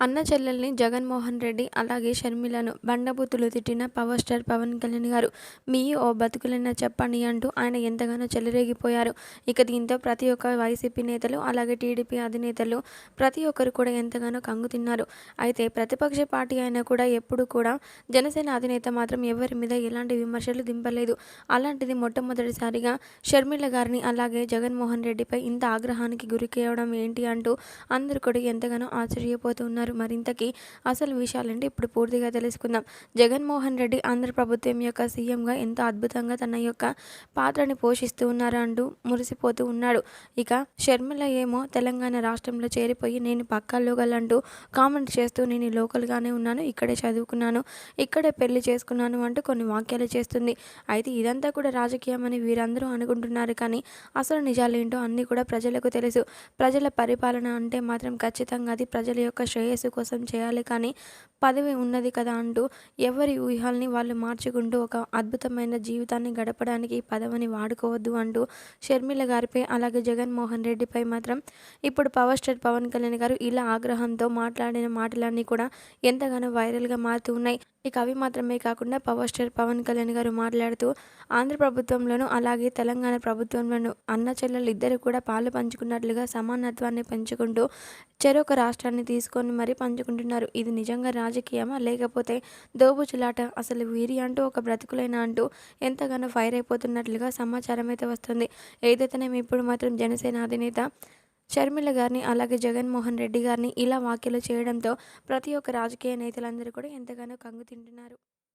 అన్న చెల్లెల్ని జగన్మోహన్ రెడ్డి అలాగే షర్మిలను బండబూతులు తిట్టిన పవర్ స్టార్ పవన్ కళ్యాణ్ గారు మీ ఓ బతుకులైనా చెప్పండి అంటూ ఆయన ఎంతగానో చెలరేగిపోయారు. ఇక దీంతో ప్రతి ఒక్క వైసీపీ నేతలు అలాగే టీడీపీ అధినేతలు ప్రతి ఒక్కరు కూడా ఎంతగానో కంగు తిన్నారు. అయితే ప్రతిపక్ష పార్టీ అయినా కూడా ఎప్పుడు కూడా జనసేన అధినేత మాత్రం ఎవరి మీద ఎలాంటి విమర్శలు దింపలేదు. అలాంటిది మొట్టమొదటిసారిగా షర్మిల గారిని అలాగే జగన్మోహన్ రెడ్డిపై ఇంత ఆగ్రహానికి గురి ఏంటి అంటూ అందరూ కూడా ఎంతగానో ఆశ్చర్యపోతున్నారు ఉన్నారు మరింతకి అసలు విషయాలంటే ఇప్పుడు పూర్తిగా తెలుసుకుందాం. జగన్మోహన్ రెడ్డి ఆంధ్ర ప్రభుత్వం యొక్క సీఎంగా ఎంతో అద్భుతంగా తన యొక్క పాత్రని పోషిస్తూ ఉన్నారంటూ మురిసిపోతూ ఉన్నాడు. ఇక షర్మిల ఏమో తెలంగాణ రాష్ట్రంలో చేరిపోయి నేను పక్కాలో గలంటూ కామెంట్ చేస్తూ నేను లోకల్గానే ఉన్నాను ఇక్కడే చదువుకున్నాను ఇక్కడే పెళ్ళి చేసుకున్నాను అంటూ కొన్ని వాక్యాలు చేస్తుంది. అయితే ఇదంతా కూడా రాజకీయం అని వీరందరూ అనుకుంటున్నారు కానీ అసలు నిజాలేంటో అన్నీ కూడా ప్రజలకు తెలుసు. ప్రజల పరిపాలన అంటే మాత్రం ఖచ్చితంగా అది ప్రజల యొక్క శ్రేయస్సు శ్రేయస్సు కోసం చేయాలి కానీ పదవి ఉన్నది కదా అంటూ ఎవరి ఊహల్ని వాళ్ళు మార్చుకుంటూ ఒక అద్భుతమైన జీవితాన్ని గడపడానికి పదవిని వాడుకోవద్దు అంటూ షర్మిల గారిపై అలాగే జగన్మోహన్ రెడ్డిపై మాత్రం ఇప్పుడు పవర్ స్టార్ పవన్ కళ్యాణ్ గారు ఇలా ఆగ్రహంతో మాట్లాడిన మాటలన్నీ కూడా ఎంతగానో వైరల్గా మారుతూ ఉన్నాయి. ఇక అవి మాత్రమే కాకుండా పవర్ స్టార్ పవన్ కళ్యాణ్ గారు మాట్లాడుతూ ఆంధ్ర ప్రభుత్వంలోనూ అలాగే తెలంగాణ ప్రభుత్వంలోనూ అన్న చెల్లెలు ఇద్దరు కూడా పాలు పంచుకున్నట్లుగా సమానత్వాన్ని పెంచుకుంటూ చెరొక రాష్ట్రాన్ని తీసుకొని మరీ పంచుకుంటున్నారు. ఇది నిజంగా రాజకీయమా? లేకపోతే దోబుచులాట? అసలు వీరి అంటూ ఒక బ్రతుకులైన అంటూ ఎంతగానో ఫైర్ అయిపోతున్నట్లుగా సమాచారం అయితే వస్తుంది. ఏదైతేనేమి ఇప్పుడు మాత్రం జనసేన అధినేత షర్మిల గారిని అలాగే జగన్మోహన్ రెడ్డి గారిని ఇలా వ్యాఖ్యలు చేయడంతో ప్రతి ఒక్క రాజకీయ నేతలందరూ కూడా ఎంతగానో కంగు తింటున్నారు.